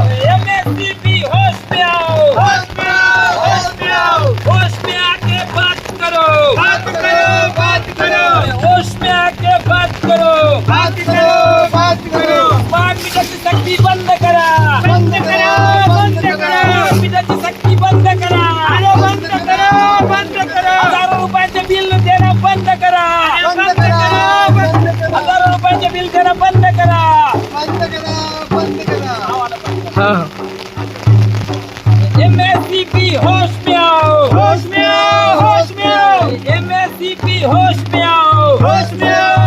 Hospital MSCP hospital हाँ। M S होश में आओ। होश में आओ होश में आओ। एम सी पी होश में आओ। होश में आओ।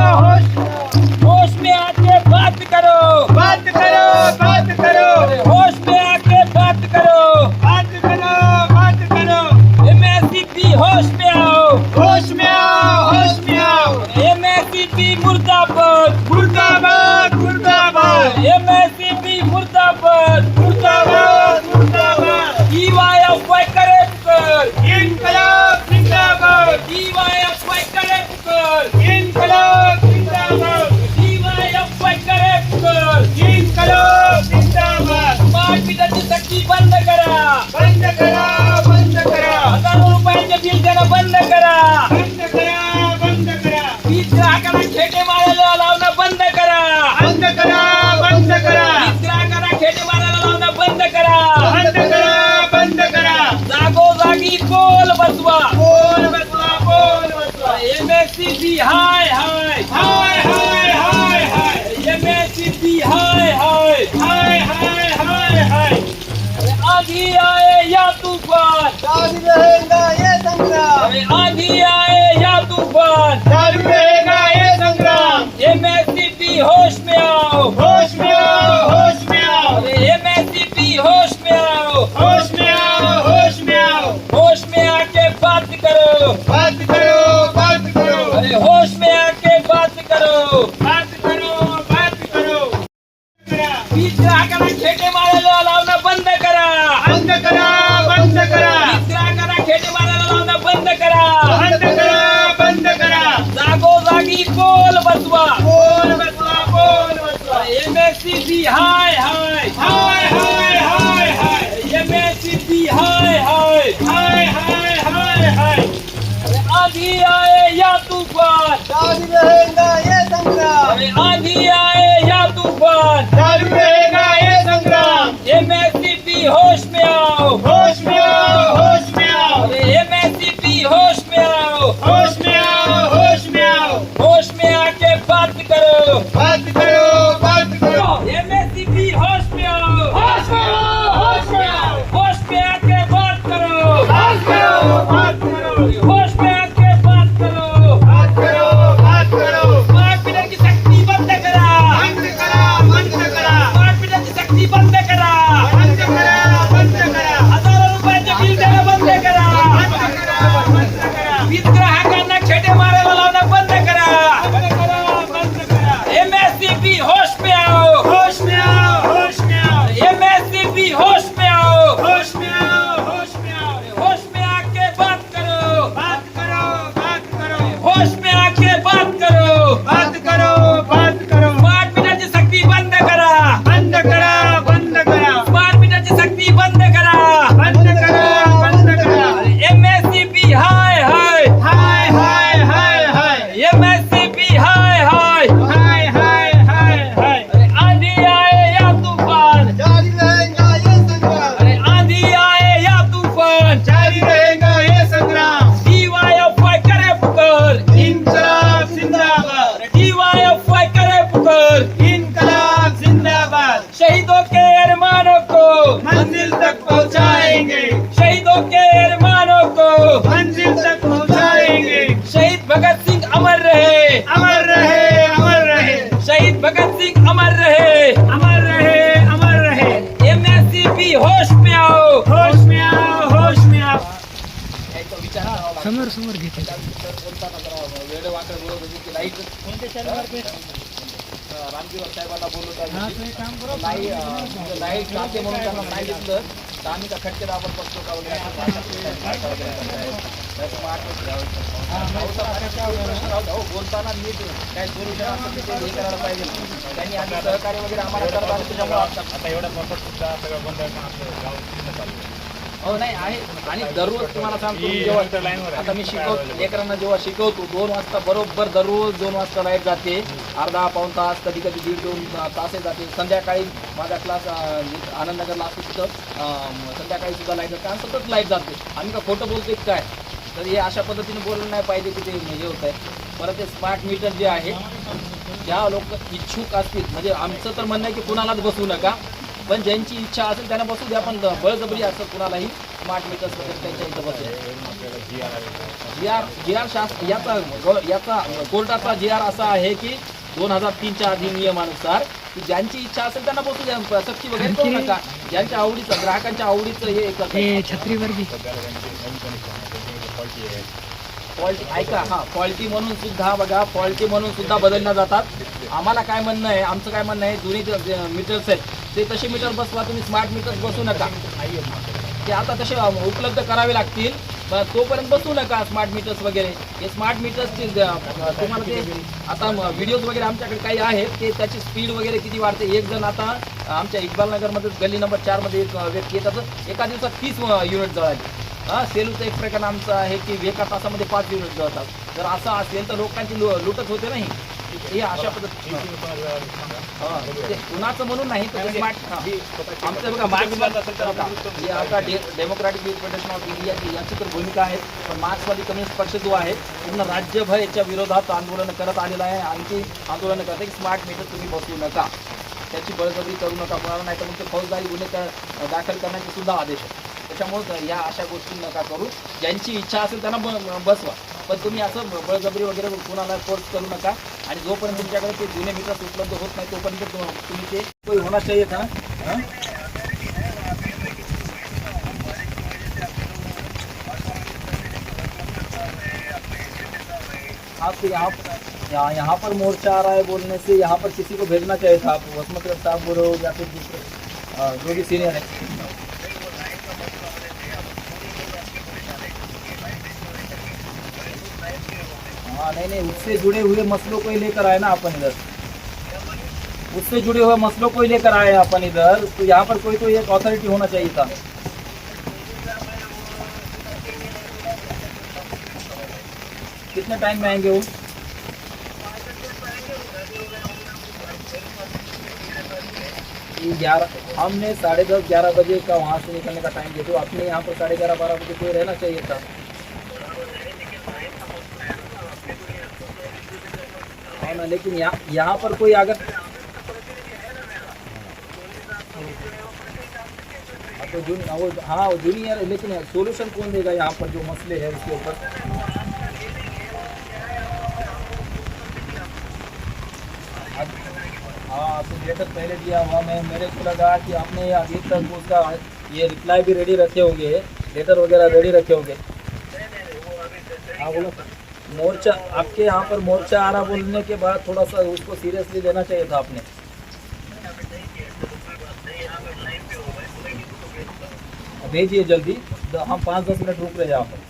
बोल बसवा. बोल बसवा बोल बसवा. एमएससीसी हाय हाय हाय. बंद करो बंद करो। ग्राहकाला बंद करा. बंद करा बंद करा. ग्राहकाला खेटे मारायला लावणं बंद करा. बंद बिहार ¡Pátipero! पहुंचाएँगे शहीदों के अरमानों को मंजिल तक पहुंचाएँगे शहीद भगत सिंह अमर रहे अमर रहे अमर रहे शहीद भगत सिंह अमर रहे अमर रहे अमर रहे एम एस सी पी होश में आओ होश में आओ होश में आओ समर समर घेते रामजी साहेबांना बोललो लाईट लाईट म्हणून त्यांना नाही घेतलं तर आम्ही का खटके दाबत बसतो का वगैरे? बोलताना नीट काय सोल्युशन करायला पाहिजे. त्यांनी आम्ही सहकार्य वगैरे आम्हाला आता एवढ्या सुद्धा सगळं बंद हो नाही आहे. आणि दररोज तुम्हाला सांगतो मी जेव्हा आता मी शिकवतो लेकरांना जेव्हा शिकवतो दोन वाजता बरोबर दररोज दोन वाजता लाइट जाते. अर्धा पाऊन तास कधी कधी दीड दोन तासे जाते. संध्याकाळी माझा क्लास आनंदनगरला असतो तिथं संध्याकाळी सुद्धा लाइट जाते आणि सतत लाइट जाते. आम्ही का खोटं बोलतोय काय? तर हे अशा पद्धतीने बोललं नाही पाहिजे की ते हे होत आहे परत ते स्मार्ट मीटर जे आहे ज्या लोक इच्छुक असतील म्हणजे आमचं तर म्हणणं आहे की कुणालाच बसवू नका. पण ज्यांची इच्छा असेल त्यांना बसू द्या पण बळजबरी असं कुणालाही स्मार्ट मीटर्स वगैरे त्यांच्या इथं बसू द्या. जी आर जी आर शास्त्र याचा याचा कोर्टाचा जी आर असा आहे की दोन हजार तीनच्या अधिनियमानुसार की ज्यांची इच्छा असेल त्यांना बसू द्या सक्ती वगैरे करू नका. ज्यांच्या आवडीचं ग्राहकांच्या आवडीचं हे आहे फॉल्टी ऐका हा फॉल्टी म्हणून सुद्धा बघा फॉल्टी म्हणून सुद्धा बदलल्या जातात. आम्हाला काय म्हणणं आहे आमचं काय म्हणणं आहे जुनी मीटर्स आहेत. ते तसे मीटर बसवा तुम्ही स्मार्ट मीटर्स बसू नका. ते आता तसे उपलब्ध करावे लागतील. तोपर्यंत बसू नका स्मार्ट मीटर्स वगैरे. हे स्मार्ट मीटर्सचे तुम्हाला ते आता व्हिडिओज वगैरे आमच्याकडे काही आहेत. ते त्याची स्पीड वगैरे किती वाढते? एक जण आता आमच्या इक्बाल नगरमध्ये गल्ली नंबर चारमध्ये एक व्यक्ती येतात एका दिवसात तीस युनिट जळाली. हां सेलूचं एक प्रकार आमचं आहे की एका तासामध्ये पाच युनिट जळतात. जर असं असेल तर लोकांची लु- लुटच होते नाही. हे अशा पद्धती ते कुणाचं म्हणून नाही तर स्मार्ट आमचं बघा मार्क्सवादी असेल तर बघा, हे. आता डे डेमोक्रॅटिक ऑफ इंडिया याची तर भूमिका आहे. पण मार्क्सवादी कम्युनिस्ट पक्ष जो आहे. पूर्ण राज्यभर याच्या विरोधात आंदोलन करत आलेला आहे. आणखी आंदोलन करते की स्मार्ट मीटर तुम्ही बसवू नका. त्याची बळजबरी करू नका. कोणाला नाही तर मग ते फौजदारी गुन्हे दाखल करण्याचे सुद्धा आदेश आहे त्याच्यामुळे या अशा गोष्टी नका करू. ज्यांची इच्छा असेल त्यांना ब- बसवा. पण तुम्ही असं बळजबरी वगैरे कुणाला फोर्स करू नका. आणि जोपर्यंत तुमच्याकडे ते जुने मीटर्स उपलब्ध होत नाही, तोपर्यंत तुम्ही ते कोई होना चाहिए था हाँ? आप यहाँ यहाँ यहाँ पर मोर्चा आ रहा है बोलने से, यहाँ पर किसी को भेजना चाहिए था, आप वसमत साहब बोलो या फिर दूसरे जो भी सीनियर है हाँ नहीं नहीं, उससे जुड़े हुए मसलों को ही लेकर आए ना अपन इधर। उससे जुड़े हुए मसलों को ही लेकर आए अपन इधर। तो यहाँ पर कोई तो एक अथॉरिटी होना चाहिए था। कितने टाइम में आएँगे वो? ग्यारह, हमने साढ़े दस, ग्यारह बजे का वहाँ से निकलने का टाइम दिया। तो अपने यहाँ पर साढ़े ग्यारह, बारह बजे कोई रहना चाहिए था। हाँ ना लेकिन यहाँ यहाँ पर कोई अगर तो जून वो हाँ वो जूनियर है लेकिन सोल्यूशन कौन देगा यहाँ पर जो मसले है उसके ऊपर? हाँ तो लेटर पहले दिया हुआ मैं मेरे को लगा कि आपने अभी तक उसका ये रिप्लाई भी रेडी रखे होंगे लेटर वगैरह रेडी रखे होंगे। हाँ बोलो। मोर्चा, आपके यहाँ पर मोर्चा आ रहा बोलने के बाद थोड़ा सा उसको सीरियसली लेना चाहिए था आपने। भेजिए जल्दी, हम पाँच दस मिनट रुक रहे हैं यहाँ पर।